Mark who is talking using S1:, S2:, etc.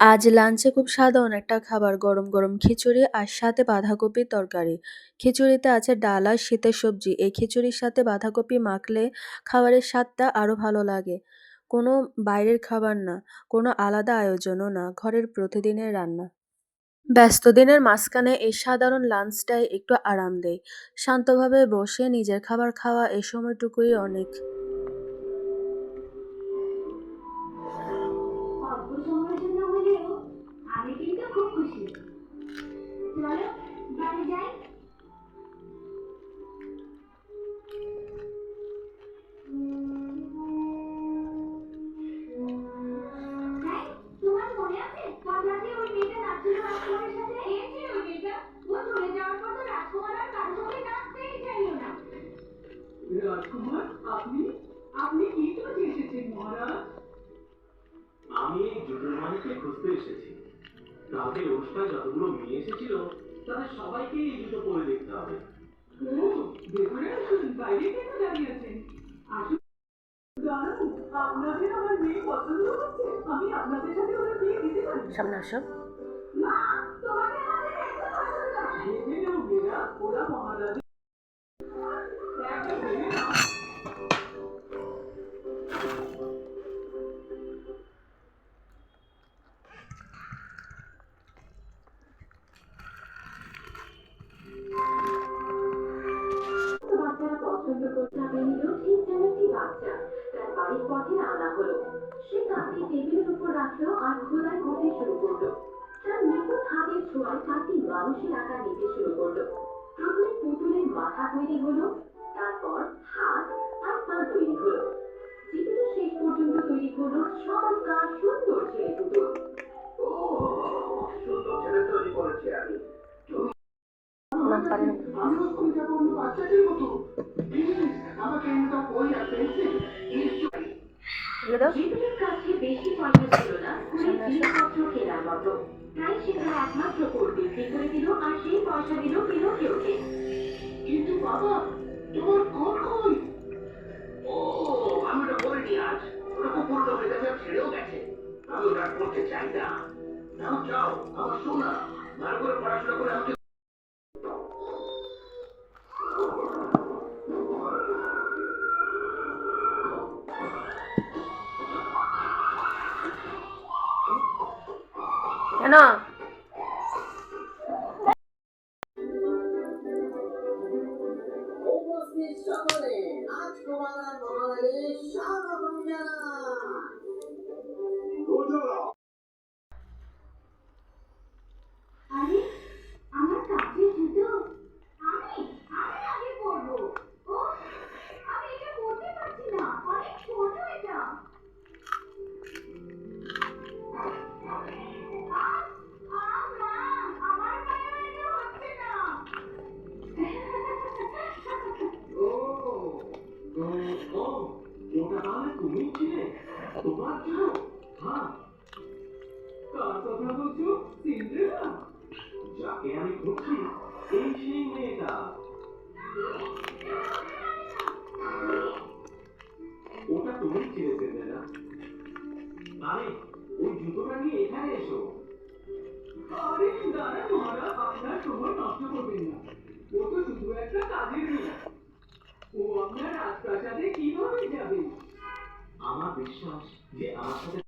S1: আজ লাঞ্চে খুব সাধারণ একটা খাবার, গরম গরম খিচুড়ি আর সাথে বাঁধাকপির তরকারি। খিচুড়িতে আছে ডাল আর শীতের সবজি। এই খিচুড়ির সাথে বাঁধাকপি মাখলে খাবারের স্বাদটা আরও ভালো লাগে। কোনো বাইরের খাবার না, কোনো আলাদা আয়োজনও না, ঘরের প্রতিদিনের রান্না। ব্যস্ত দিনের মাঝখানে এই সাধারণ লাঞ্চটাই একটু আরাম দেয়। শান্তভাবে বসে নিজের খাবার খাওয়া এই সময়টুকুই অনেক।
S2: হলেও আমি কিন্তু খুব খুশি। চলো বাড়ি যাই। মনে রাজকুমার
S3: আপনি? আপনি কি কাজে এসেছেন মহারাজ?
S4: আমি এই জুতোর মালিককে খুঁজতে এসেছি। কালকে অনুষ্ঠানে যতগুলো মেয়ে এসেছিল তাদের সবাইকে এই জুতো পরে দেখতে হবে।
S3: ও ভেতরে আসুন বাইরে কেন দাঁড়িয়ে আছেন? আসুন। দাঁড়ান আপনাদের আমার মেয়ে পছন্দ হচ্ছে। আমি আপনাদের সাথে ওরা বিয়ে দিতে পারি।
S1: সামনে আসো।
S2: মা তোমাকে আমাদের একদম পছন্দ হয়
S3: দেখে নাও ওরা মহারাজ।
S2: পছন্দ করতে ঠিক যেন একটি বাচ্চা। তার বাড়ির পথে আনা হলো। সে কাঁদটি টেবিলের উপর রাখল আর খোদাই করতে শুরু করল। তার নিখুঁত হাতের ছোঁয়ায় কাঁদটি মানুষের আকার নিতে শুরু করল। প্রথমে পুতুলের মাথা তৈরি হলো, তারপর হাত আর পা তৈরি হলো। যেগুলো শেষ পর্যন্ত তৈরি হলো চমৎকার সুন্দর ছেলে তাই একমাত্র দিল আর সেই পয়সা দিল পিনোকিওকে
S4: কিন্তু বাবা তোমার কোট ও আমি ওটা পড়িনি আজ ওটা খুব হয়ে গেছে আর ছেড়েও গেছে। আমি ওটা আর চাই না। নাও যাও আমার ভালো করে পড়াশোনা করে আমাকে
S1: কেন?
S5: সকলে আজ তোমার মহারানীর স্বাগতম জানাই।
S4: যাকে আমি জুতোটা নিয়ে এখানে এসো
S3: আরে দাঁড়ান মহারাজ আপনার সময় নষ্ট করবেন না ও তো একটা কাজের মেয়ে ও আপনার রাজপ্রাসাদে কীভাবে যাবে?
S4: আমার বিশ্বাস যে আমার সাথে